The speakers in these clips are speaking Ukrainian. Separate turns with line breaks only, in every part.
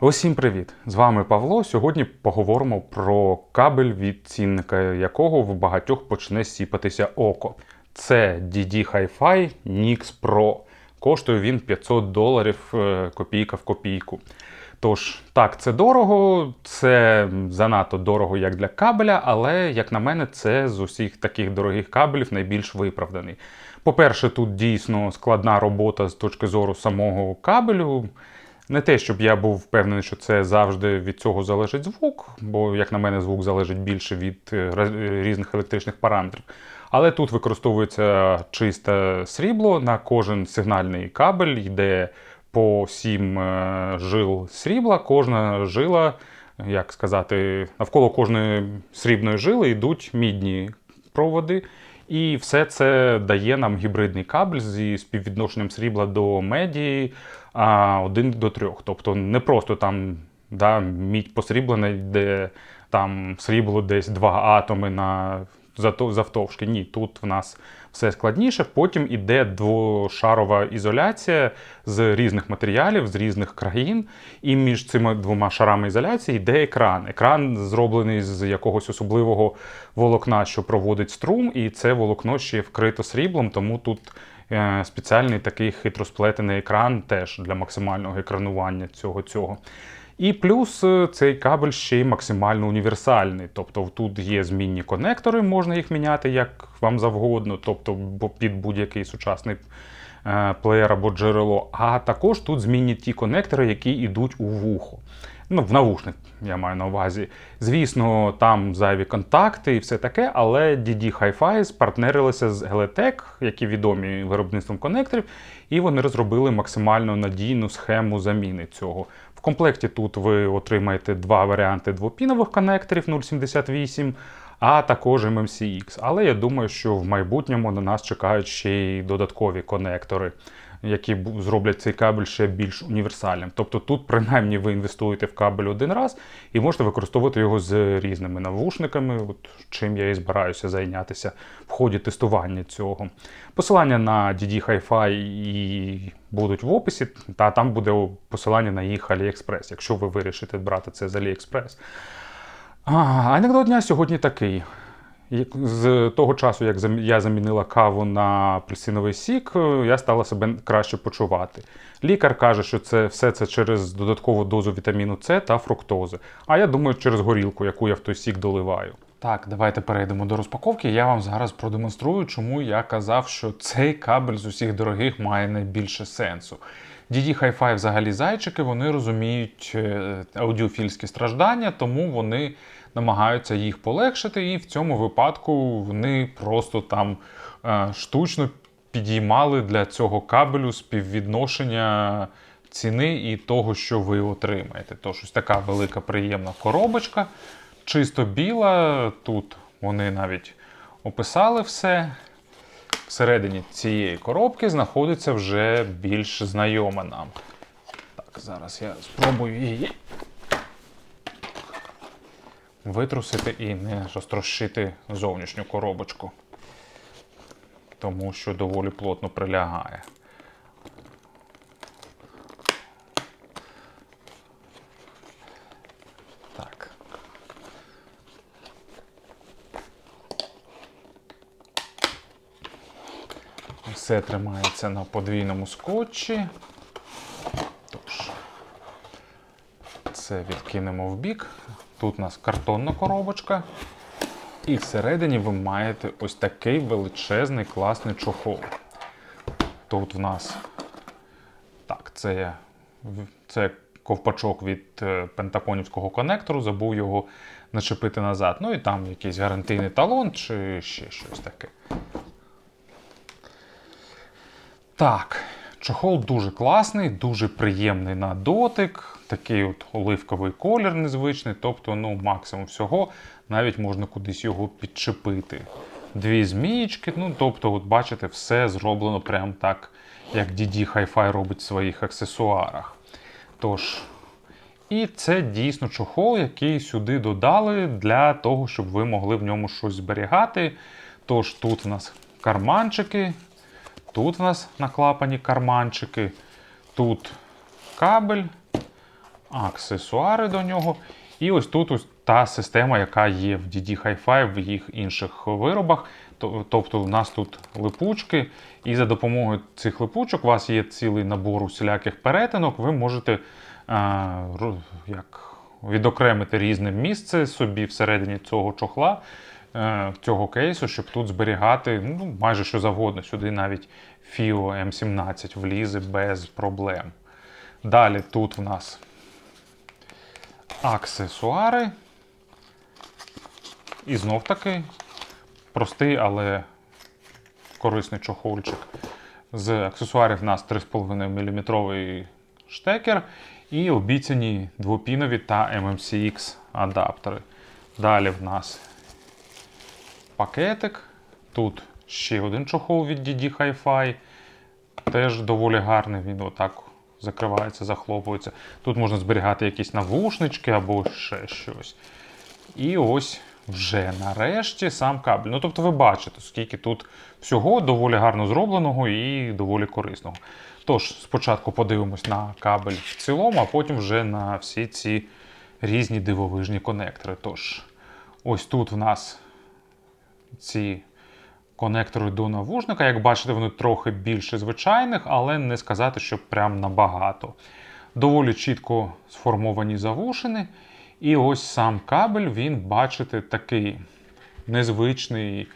Усім привіт! З вами Павло. Сьогодні поговоримо про кабель, від цінника якого в багатьох почне сіпатися око. Це DD Hi-Fi Nix Pro. Коштує він 500 доларів е, копійка в копійку. Тож, так, це дорого, це занадто дорого як для кабеля, але, як на мене, це з усіх таких дорогих кабелів найбільш виправданий. По-перше, тут дійсно складна робота з точки зору самого кабелю. Не те, щоб я був впевнений, що це завжди від цього залежить звук, бо, як на мене, звук залежить більше від е, різних електричних параметрів. Але тут використовується чисте срібло на кожен сигнальний кабель, йде по 7 жил срібла. Кожна жила, як сказати, навколо кожної срібної жили йдуть мідні проводи. І все це дає нам гібридний кабель зі співвідношенням срібла до меді один 1 до 3. Тобто не просто там да, мідь посріблена, де там срібло десь два атоми на завтовшки. Ні, тут в нас все складніше. Потім іде двошарова ізоляція з різних матеріалів, з різних країн. І між цими двома шарами ізоляції йде екран. Екран зроблений з якогось особливого волокна, що проводить струм, і це волокно ще вкрито сріблом, тому тут е, спеціальний такий хитросплетений екран теж для максимального екранування цього цього. І плюс е, цей кабель ще й максимально універсальний. Тобто тут є змінні конектори, можна їх міняти як вам завгодно, тобто під будь-який сучасний е, плеєр або джерело. А також тут змінні ті конектори, які йдуть у вухо. Ну, в навушник я маю на увазі. Звісно, там зайві контакти і все таке, але DD Hi-Fi спартнерилися з Geletec, які відомі виробництвом конекторів, і вони розробили максимально надійну схему заміни цього. В комплекті тут ви отримаєте два варіанти двопінових конекторів 078, а також MMCX. Але я думаю, що в майбутньому на нас чекають ще й додаткові конектори, які зроблять цей кабель ще більш універсальним. Тобто тут, принаймні, ви інвестуєте в кабель один раз і можете використовувати його з різними навушниками, от чим я і збираюся зайнятися в ході тестування цього. Посилання на DD Hi-Fi і будуть в описі, та там буде посилання на їх AliExpress, якщо ви вирішите брати це з AliExpress. А, анекдот дня сьогодні такий. З того часу, як я замінила каву на апельсиновий сік, е, я стала себе краще почувати. Лікар каже, що це все це через додаткову дозу вітаміну С та фруктози. А я думаю, через горілку, яку я в той сік доливаю. Так, давайте перейдемо до розпаковки. Я вам зараз продемонструю, чому я казав, що цей кабель з усіх дорогих має найбільше сенсу. DD Hi-Fi взагалі зайчики, вони розуміють е, аудіофільські страждання, тому вони намагаються їх полегшити, і в цьому випадку вони просто там е, штучно підіймали для цього кабелю співвідношення ціни і того, що ви отримаєте. Тож ось така велика приємна коробочка, чисто біла. Тут вони навіть описали все. Всередині цієї коробки знаходиться вже більш знайома нам. Так, зараз я спробую її витрусити і не розтрощити зовнішню коробочку, тому що доволі плотно прилягає. Все тримається на подвійному скотчі. Тож, це відкинемо в бік. Тут у нас картонна коробочка. І всередині ви маєте ось такий величезний класний чохол. Тут в нас так, це, це ковпачок від е, пентаконівського конектору, забув його начепити назад. Ну і там якийсь гарантийний талон чи ще щось таке. Так, чохол дуже класний, дуже приємний на дотик. Такий от оливковий колір незвичний, тобто, ну, максимум всього, навіть можна кудись його підчепити. Дві змієчки, ну, тобто, от бачите, все зроблено прям так, як DD Hi-Fi робить в своїх аксесуарах. Тож, і це дійсно чохол, який сюди додали для того, щоб ви могли в ньому щось зберігати. Тож тут в нас карманчики, тут в нас наклапані карманчики, тут кабель, аксесуари до нього. І ось тут ось та система, яка є в DD Hi-Fi в їх інших виробах. Тобто, у нас тут липучки, і за допомогою цих липучок у вас є цілий набор усіляких перетинок. Ви можете е, як, відокремити різне місце собі всередині цього чохла, цього кейсу, щоб тут зберігати ну, майже що завгодно. Сюди навіть FIO M17 влізе без проблем. Далі тут в нас аксесуари. І знов таки простий, але корисний чохольчик. З аксесуарів в нас 3,5 мм штекер і обіцяні двопінові та MMCX адаптери. Далі в нас пакетик. Тут ще один чохол від DD Hi-Fi. Теж доволі гарний, він отак закривається, захлопується. Тут можна зберігати якісь навушнички або ще щось. І ось вже нарешті сам кабель. Ну, тобто ви бачите, скільки тут всього доволі гарно зробленого і доволі корисного. Тож, спочатку подивимось на кабель в цілому, а потім вже на всі ці різні дивовижні конектори. Тож, ось тут в нас ці конектори до навушника. Як бачите, вони трохи більше звичайних, але не сказати, що прям набагато. Доволі чітко сформовані завушини. І ось сам кабель, він, бачите, такий незвичний.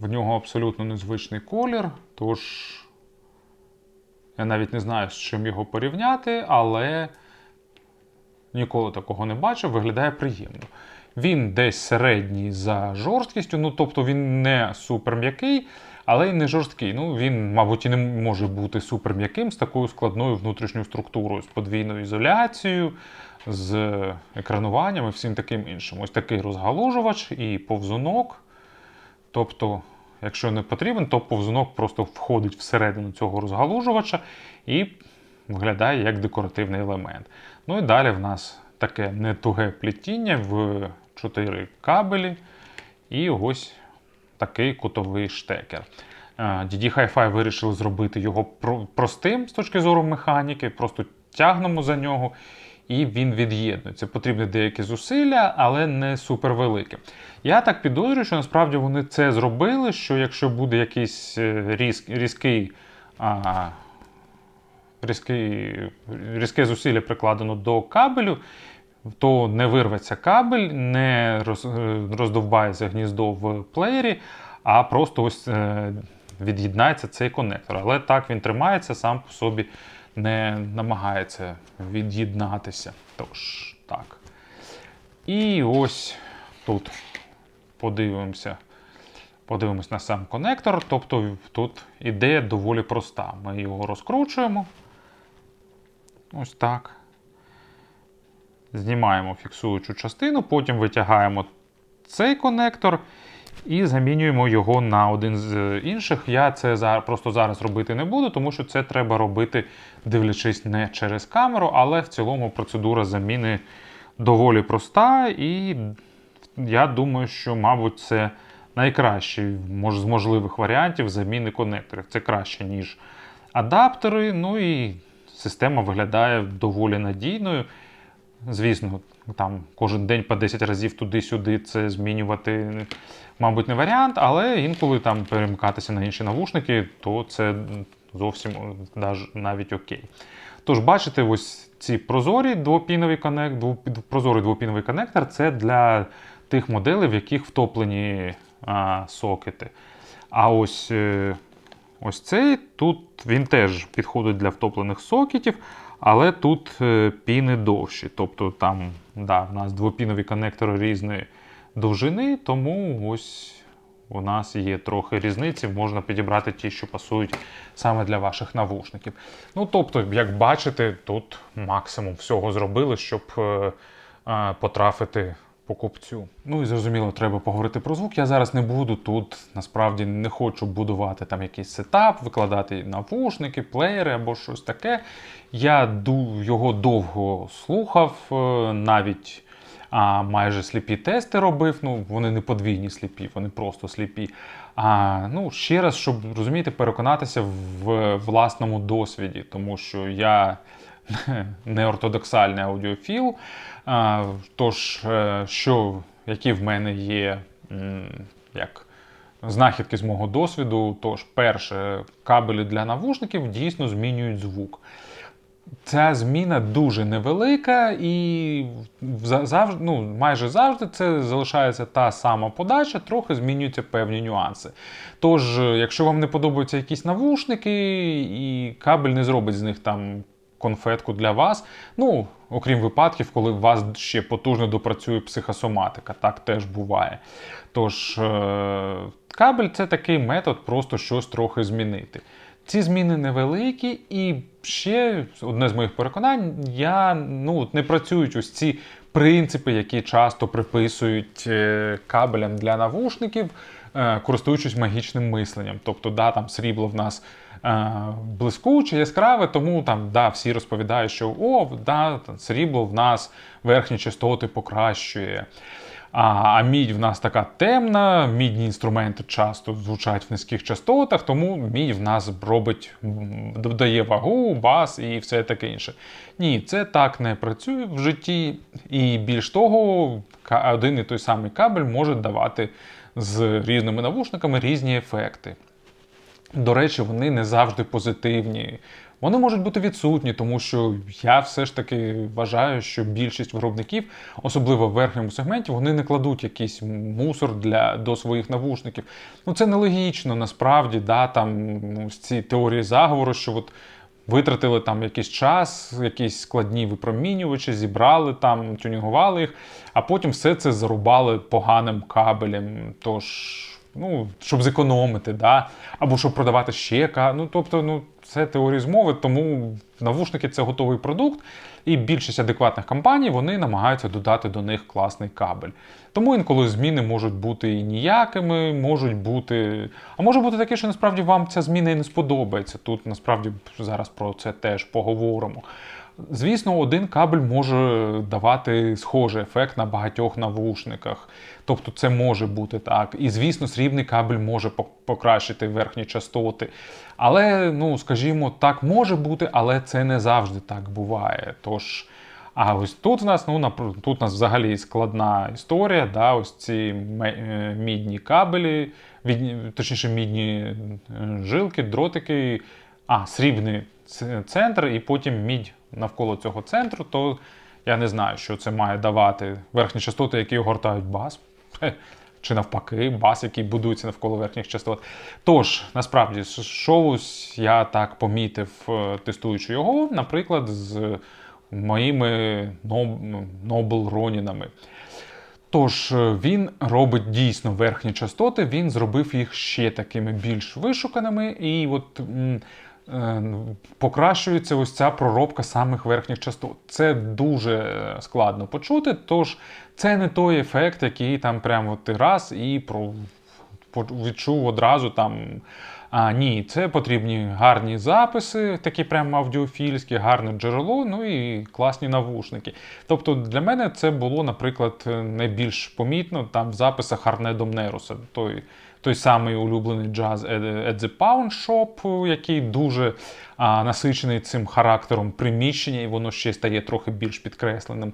В нього абсолютно незвичний колір. Тож, я навіть не знаю, з чим його порівняти, але ніколи такого не бачив, виглядає приємно. Він десь середній за жорсткістю, ну тобто він не супер м'який, але й не жорсткий. Ну, він, мабуть, і не може бути супер м'яким з такою складною внутрішньою структурою, з подвійною ізоляцією, з екрануванням і всім таким іншим. Ось такий розгалужувач і повзунок. Тобто, якщо не потрібен, то повзунок просто входить всередину цього розгалужувача і виглядає як декоративний елемент. Ну і далі в нас таке нетуге плетіння в 4 кабелі. І ось такий кутовий штекер. Е, DD Hi-Fi вирішили зробити його простим з точки зору механіки, просто тягнемо за нього. І він від'єднується. Потрібні деякі зусилля, але не супервелике. Я так підозрюю, що насправді вони це зробили. Що якщо буде якийсь е, різ, різкий, а, різкий, різке зусилля прикладено до кабелю, то не вирветься кабель, не е, роздовбається гніздо в плеєрі, а просто ось е, від'єднається цей конектор. Але так він тримається, сам по собі не намагається від'єднатися. Тож, так. І ось тут подивимося. Подивимось на сам конектор. Тобто тут ідея доволі проста. Ми його розкручуємо. Ось так. Знімаємо фіксуючу частину, потім витягаємо цей конектор і замінюємо його на один з інших. Я це просто зараз робити не буду, тому що це треба робити, дивлячись не через камеру, але в цілому процедура заміни доволі проста, і я думаю, що, мабуть, це найкращий з можливих варіантів заміни конекторів. Це краще, ніж адаптери. Ну і система виглядає доволі надійною. Звісно, там кожен день по 10 разів туди-сюди це змінювати, мабуть, не варіант, але інколи там перемикатися на інші навушники, то це зовсім навіть окей. Тож, бачите, ось ці прозорі двопінові конек, прозорий двопіновий конектор це для тих моделей, в яких втоплені а, сокети. А ось, е, ось цей тут він теж підходить для втоплених сокетів, але тут е, піни довші. Тобто там да, в нас двопінові конектори різної довжини, тому ось у нас є трохи різниці, можна підібрати ті, що пасують саме для ваших навушників. Ну, тобто, як бачите, тут максимум всього зробили, щоб е, е, потрафити покупцю. Ну і зрозуміло, треба поговорити про звук. Я зараз не буду тут, насправді не хочу будувати там якийсь сетап, викладати навушники, плеєри або щось таке. Я його довго слухав, е, навіть а, майже сліпі тести робив. Ну, вони не подвійні сліпі, вони просто сліпі. А, ну, ще раз, щоб розумієте, переконатися в власному досвіді, тому що я неортодоксальний аудіофіл. Тож, е, що, які в мене є як знахідки з мого досвіду, тож, перше, кабелі для навушників дійсно змінюють звук. Ця зміна дуже невелика, і завжди, ну, майже завжди це залишається та сама подача, трохи змінюються певні нюанси. Тож, е, якщо вам не подобаються якісь навушники, і кабель не зробить з них там конфетку для вас, ну, окрім випадків, коли у вас ще потужно допрацює психосоматика, так теж буває. Тож, е, кабель це такий метод, просто щось трохи змінити. Ці зміни невеликі, і ще одне з моїх переконань: я ну не працюють ось ці принципи, які часто приписують е, кабелям для навушників, е, користуючись магічним мисленням. Тобто, да, там срібло в нас блискуче, яскраве, тому там да, всі розповідають, що о, да, срібло в нас верхні частоти покращує. А мідь в нас така темна, мідні інструменти часто звучать в низьких частотах, тому мідь в нас робить, додає вагу, бас і все таке інше. Ні, це так не працює в житті. І більш того, один і той самий кабель може давати з різними навушниками різні ефекти. До речі, вони не завжди позитивні. Вони можуть бути відсутні, тому що я все ж таки вважаю, що більшість виробників, особливо в верхньому сегменті, вони не кладуть якийсь мусор для, до своїх навушників. Ну це нелогічно, насправді, да, там ну, ці теорії заговору, що от витратили там якийсь час, якісь складні випромінювачі, зібрали там, тюнінгували їх, а потім все це зарубали поганим кабелем. Тож ну, щоб зекономити, да? або щоб продавати ще. Ну, тобто, ну, це теорія змови, тому навушники це готовий продукт, і більшість адекватних компаній вони намагаються додати до них класний кабель. Тому інколи зміни можуть бути і ніякими, можуть бути. А може бути таке, що насправді вам ця зміна і не сподобається. Тут насправді зараз про це теж поговоримо. Звісно, один кабель може давати схожий ефект на багатьох навушниках. Тобто це може бути так. І звісно, срібний кабель може покращити верхні частоти. Але, ну, скажімо, так може бути, але це не завжди так буває. Тож, а ось тут в нас, ну, тут у нас взагалі складна історія. Да, ось ці е, мідні кабелі, точніше, мідні е, жилки, дротики, а, срібний центр, і потім мідь навколо цього центру, то я не знаю, що це має давати верхні частоти, які огортають бас. Чи навпаки, бас, який будується навколо верхніх частот. Тож, насправді, ось я так помітив, е, тестуючи його, наприклад, з моїми Noble Ронінами. Тож е, він робить дійсно верхні частоти, він зробив їх ще такими більш вишуканими, і от покращується ось ця проробка самих верхніх частот. Це дуже е, складно почути, тож це не той ефект, який там прямо ти раз і про, відчув одразу там. А, ні, це потрібні гарні записи, такі прямо аудіофільські, гарне джерело, ну і класні навушники. Тобто для мене це було, наприклад, найбільш помітно там в записах Арнедо Неруса, той, той самий улюблений джаз At the Pound Shop, який дуже а, насичений цим характером приміщення, і воно ще стає трохи більш підкресленим.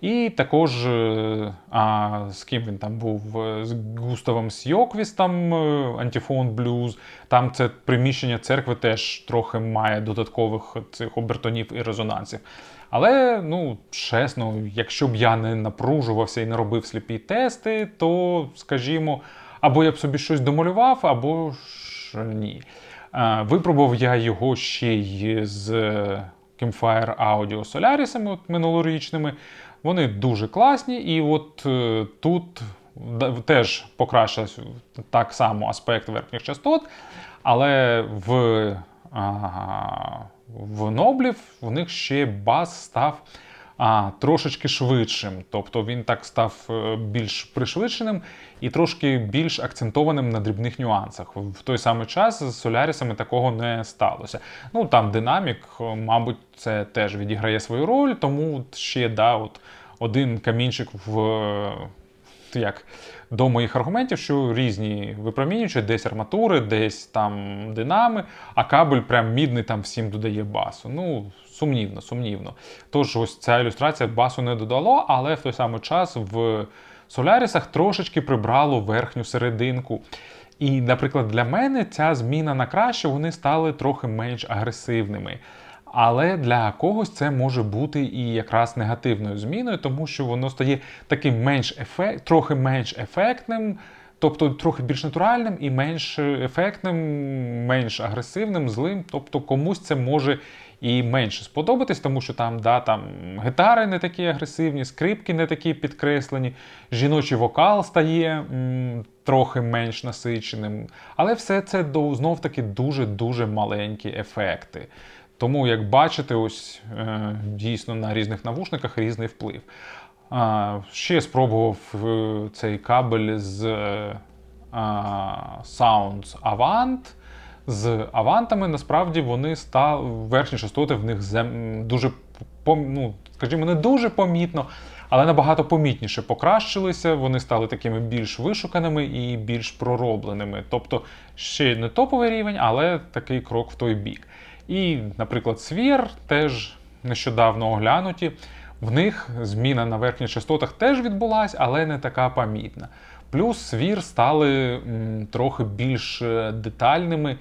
І також е, а, з ким він там був? Е, З Густавом Сьоквістом, е, Антіфон Блюз. Там це приміщення церкви теж трохи має додаткових цих обертонів і резонансів. Але, ну, чесно, якщо б я не напружувався і не робив сліпі тести, то, скажімо, або я б собі щось домалював, або ж ні. Е, Випробував я його ще й з Campfire Audio Solaris от минулорічними. Вони дуже класні, і от е, тут теж покращився так само аспект верхніх частот, але в, а, в Ноблів в них ще бас став а, трошечки швидшим. Тобто він так став е, більш пришвидшеним і трошки більш акцентованим на дрібних нюансах. В той самий час з Солярісами такого не сталося. Ну там динамік, е, мабуть, це теж відіграє свою роль, тому ще да, от один камінчик в, як до моїх аргументів, що різні випромінюючі, десь арматури, десь там динами, а кабель прям мідний там всім додає басу. Ну, сумнівно, сумнівно. Тож ось ця ілюстрація басу не додало, але в той самий час в Солярісах трошечки прибрало верхню серединку. І, наприклад, для мене ця зміна на краще вони стали трохи менш агресивними. Але для когось це може бути і якраз негативною зміною, тому що воно стає таким менш ефект, трохи менш ефектним, тобто трохи більш натуральним і менш ефектним, менш агресивним, злим. Тобто комусь це може і менше сподобатись, тому що там, да, там гітари не такі агресивні, скрипки не такі підкреслені, жіночий вокал стає м, трохи менш насиченим. Але все це до знов таки дуже-дуже маленькі ефекти. Тому, як бачите, ось е, дійсно на різних навушниках різний вплив. А, ще спробував е, цей кабель з е, Sounds Avant. З авантами насправді вони стали верхні частоти в них зем, дуже ну, скажімо, не дуже помітно, але набагато помітніше покращилися. Вони стали такими більш вишуканими і більш проробленими. Тобто ще не топовий рівень, але такий крок в той бік. І, наприклад, Свір теж нещодавно оглянуті. В них зміна на верхніх частотах теж відбулася, але не така помітна. Плюс свір стали трохи більш е, детальними е,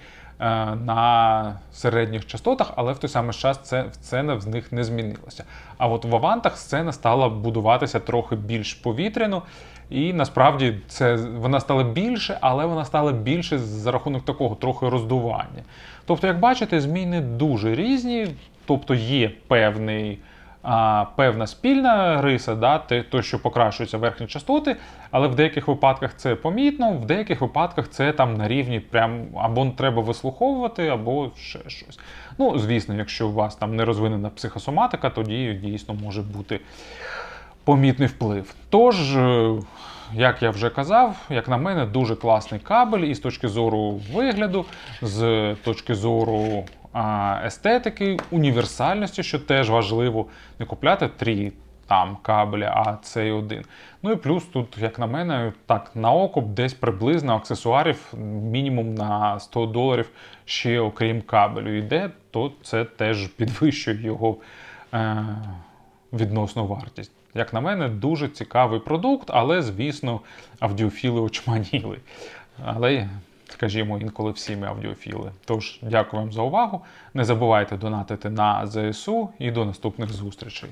на середніх частотах, але в той самий час це, сцена в них не змінилася. А от в авантах сцена стала будуватися трохи більш повітряно, і насправді це вона стала більше, але вона стала більше за рахунок такого трохи роздування. Тобто, як бачите, зміни дуже різні, тобто є певний а, певна спільна риса, да, те, то, що покращуються верхні частоти, але в деяких випадках це помітно, в деяких випадках це там на рівні прям або треба вислуховувати, або ще щось. Ну, звісно, якщо у вас там не розвинена психосоматика, тоді дійсно може бути помітний вплив. Тож, е, як я вже казав, як на мене, дуже класний кабель і з точки зору вигляду, з точки зору естетики, універсальності, що теж важливо, не купляти три там кабеля, а цей один. Ну і плюс тут, як на мене, так, на око десь приблизно аксесуарів мінімум на 100 доларів ще окрім кабелю йде, то це теж підвищує його е, відносну вартість. Як на мене, дуже цікавий продукт, але, звісно, аудіофіли очманіли. Але, скажімо, інколи всі ми аудіофіли. Тож, дякую вам за увагу. Не забувайте донатити на ЗСУ і до наступних зустрічей.